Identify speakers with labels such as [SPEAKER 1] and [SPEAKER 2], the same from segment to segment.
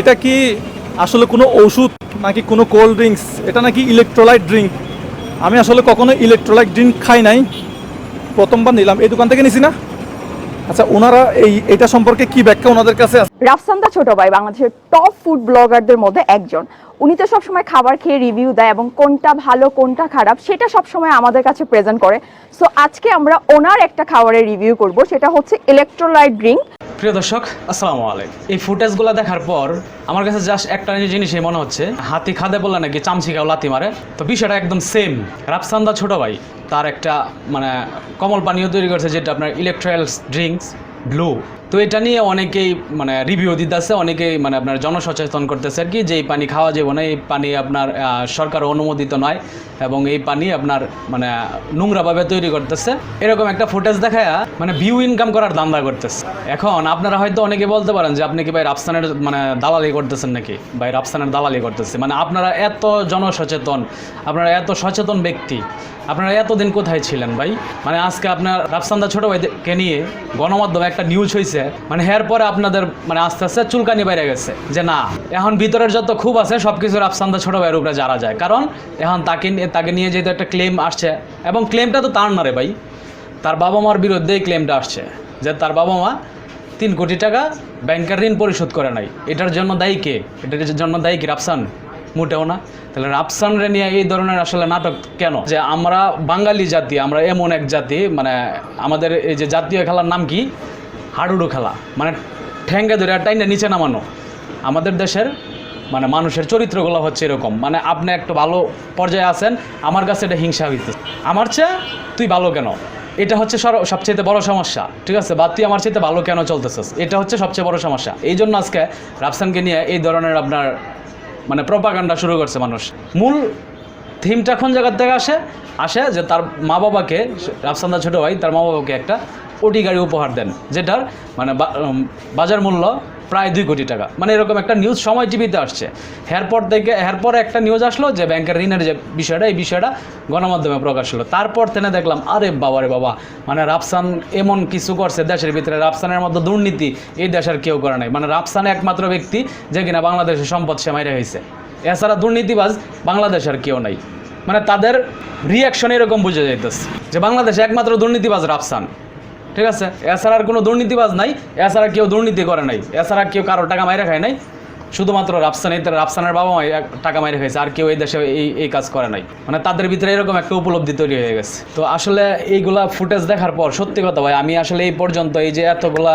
[SPEAKER 1] এটা কি আসলে কোনো ওষুধ নাকি কোনো কোল্ড ড্রিঙ্কস? এটা নাকি ইলেকট্রোলাইট ড্রিঙ্ক আমি আসলে কখনো ইলেকট্রোলাইট ড্রিঙ্ক খাই নাই। প্রথমবার নিলাম। এই দোকান থেকে নিছি না? আচ্ছা ওনারা এই, এটা সম্পর্কে কি ব্যাখ্যা ওনাদের কাছে আছে?
[SPEAKER 2] রাফসান্দা ছোট ভাই, বাংলাদেশের টপ ফুড ব্লগারদের মধ্যে একজন। উনি তো সবসময় খাবার খেয়ে রিভিউ দেয় এবং কোনটা ভালো, কোনটা খারাপ, সেটা সবসময় আমাদের কাছে প্রেজেন্ট করে। সো আজকে আমরা ওনার একটা খাবারের রিভিউ করব, সেটা হচ্ছে ইলেকট্রোলাইট ড্রিঙ্ক
[SPEAKER 3] প্রিয় দর্শক, আসসালামু আলাইকুম। এই ফুটেজগুলো দেখার পর আমার কাছে জাস্ট একটা জিনিসই মনে হচ্ছে। হাতি খাদে বললে নাকি চামচিকাও লাতি মারে। তো বিষয়টা একদম সেম রাফসান্দা ছোট ভাই, তার একটা মানে কমল পানীয় তৈরি করছে, যেটা আপনার ইলেকট্রালস ড্রিঙ্কস ব্লু তো এটা নিয়ে অনেকেই মানে রিভিউ দিতেছে, অনেকেই মানে আপনার জনসচেতন করতেছে আর কি যে এই পানি খাওয়া যাবে না, এই পানি আপনার সরকার অনুমোদিত নয় এবং এই পানি আপনার মানে নোংরাভাবে তৈরি করতেছে। এরকম একটা ফুটেজ দেখায় মানে ভিউ ইনকাম করার দান্দা করতেছে। এখন আপনারা হয়তো অনেকে বলতে পারেন যে আপনি কি ভাই রাফসানের মানে দালালি করতেছেন নাকি? ভাই রাফসানের দালালি করতেছে। মানে আপনারা এত জনসচেতন, আপনারা এত সচেতন ব্যক্তি আপনারা এতদিন কোথায় ছিলেন ভাই? মানে আজকে আপনার রাফসান্দা ছোট ভাইকে নিয়ে গণমাধ্যমে একটা নিউজ হয়েছে মানে হের পরে আপনাদের মানে আস্তে আস্তে চুলকানি বাইরে গেছে, যে না, এখন ভিতরের যত খুব আছে সব কিছু রাফসান্দা ছোট ভাইয়ের উপরে যারা যায়। কারণ এখন তাকে তাকে নিয়ে যেহেতু একটা ক্লেম আসছে, এবং ক্লেমটা তো তার না রে ভাই, তার বাবা মার বিরুদ্ধেই ক্লেমটা আসছে, যে তার বাবা মা তিন কোটি টাকা ব্যাংকের ঋণ পরিশোধ করে নাই। এটার জন্য দায়ী কে? এটার জন্য দায়ী কি রাফসান? মোটেও না। তাহলে রাফসানরে নিয়ে এই ধরনের আসলে নাটক কেন? যে আমরা বাঙালি জাতি, আমরা এমন এক জাতি মানে আমাদের এই যে জাতীয় খেলার নাম কি? হাডুডু খেলা। মানে ঠ্যাঙ্গা ধরে আর টাইনে নিচে নামানো। আমাদের দেশের মানে মানুষের চরিত্রগুলো হচ্ছে এরকম। মানে আপনি একটা ভালো পর্যায়ে আছেন, আমার কাছে এটা হিংসা হইতেছে। আমার চেয়ে তুই ভালো কেন? এটা হচ্ছে সবচেয়ে বড় সমস্যা, ঠিক আছে? বা তুই আমার চাইতে ভালো কেন চলতেছিস? এটা হচ্ছে সবচেয়ে বড় সমস্যা। এই জন্য আজকে রাফসানকে নিয়ে এই ধরনের আপনার মানে প্রপাকাণ্ডা শুরু করছে মানুষ। মূল থিমটা কোন জায়গার থেকে আসে? আসে যে তার মা বাবাকে রাফসান্দা ছোটো ভাই, তার মা বাবাকে একটা ওটি গাড়ি উপহার দেন, যেটার মানে বাজার মূল্য প্রায় দুই কোটি টাকা। মানে এরকম একটা নিউজ সময় টিভিতে আসছে। এরপর থেকে এরপর একটা নিউজ আসলো যে ব্যাংকের ঋণের যে বিষয়টা, এই বিষয়টা গণমাধ্যমে প্রকাশ হলো। তারপর থেকে দেখলাম, আরে বাবা রে বাবা মানে রাফসান এমন কিছু করছে দেশের ভিতরে। রাফসানের মধ্যে দুর্নীতি এই দেশের কেউ করে নাই। মানে রাফসান একমাত্র ব্যক্তি যে কিনা বাংলাদেশের সম্পদ সে মাইরে হয়েছে এছাড়া দুর্নীতিবাজ বাংলাদেশ আর কেউ নাই। মানে তাদের রিয়াকশন এরকম বুঝে যাইতেছে যে বাংলাদেশে একমাত্র দুর্নীতিবাজ রাফসান। ঠিক আছে? এছাড়া আর কোনো দুর্নীতিবাজ নাই, এছাড়া কেউ দুর্নীতি করে নাই, এছাড়া কেউ কারও টাকা মাইরা খায় নাই। শুধুমাত্র রাফসান রাফসানের বাবা মা টাকা মাইরে খাইছে, আর কেউ এই দেশে এই এই কাজ করে নাই। মানে তাদের ভিতরে এরকম একটা উপলব্ধি তৈরি হয়ে গেছে। তো আসলে এইগুলা ফুটেজ দেখার পর, সত্যি কথা ভাই, আমি আসলে এই পর্যন্ত এই যে এতগুলা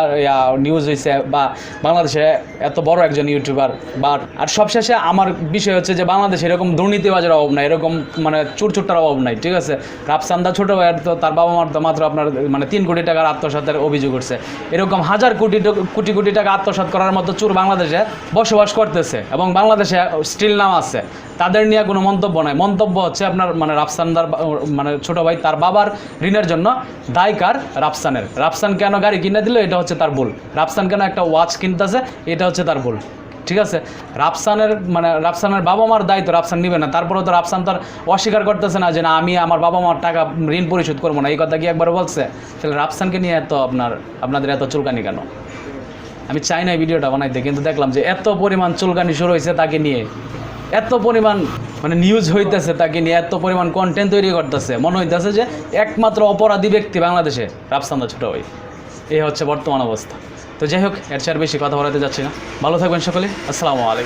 [SPEAKER 3] নিউজ হয়েছে বা বাংলাদেশে এত বড় একজন ইউটিউবার বা, আর সবশেষে আমার বিষয় হচ্ছে যে বাংলাদেশে এরকম দুর্নীতিবাজের অভাব নাই, এরকম মানে চুরচুট্টার অভাব নাই, ঠিক আছে? রাফসান্দা ছোট ভাইয়ের তো, তার বাবা মার তো মাত্র আপনার মানে তিন কোটি টাকার আত্মসাতের অভিযোগ উঠছে। এরকম হাজার কোটি কোটি কোটি টাকা আত্মসাৎ করার মতো চুর বাংলাদেশে বসবাস করতেছে এবং বাংলাদেশে স্টিল নাম আছে। তাদের নিয়ে কোনো মন্তব্য নাই। মন্তব্য হচ্ছে আপনার মানে রাফসানদার মানে ছোট ভাই তার বাবার ঋণের জন্য দায়কার রাফসানের। রাফসান কেন গাড়ি কিনে দিল? এটা হচ্ছে তার ভুল। রাফসান কেন একটা ওয়াচ কিনতেছে? এটা হচ্ছে তার ভুল। ঠিক আছে? রাফসানের মানে রাফসানের বাবা মার দায়িত্ব রাফসান নিবে না। তারপরেও তো রাফসান তার অস্বীকার করতেছে না যে, না, আমি আমার বাবা মার টাকা ঋণ পরিশোধ করব না। এই কথা কি একবার বলছে? তাহলে রাফসানকে নিয়ে এত আপনার, আপনাদের এত চুলকানি কেন? আমি চাই না ভিডিওটা বানাইতে, কিন্তু দেখলাম যে এত পরিমাণ চুলকানি শুরু হয়েছে তাকে নিয়ে। এত পরিমাণ মানে নিউজ হইতেছে তাকে নিয়ে, এত পরিমাণ কন্টেন্ট তৈরি করতেছে। মনে হইতেছে যে একমাত্র অপরাধী ব্যক্তি বাংলাদেশে রাফসান্দা ছোট ভাই এই হচ্ছে বর্তমান অবস্থা। তো যাই হোক, এর চেয়ে বেশি কথা বলাতে যাচ্ছি না। ভালো থাকবেন সকলে। আসসালামু আলাইকুম।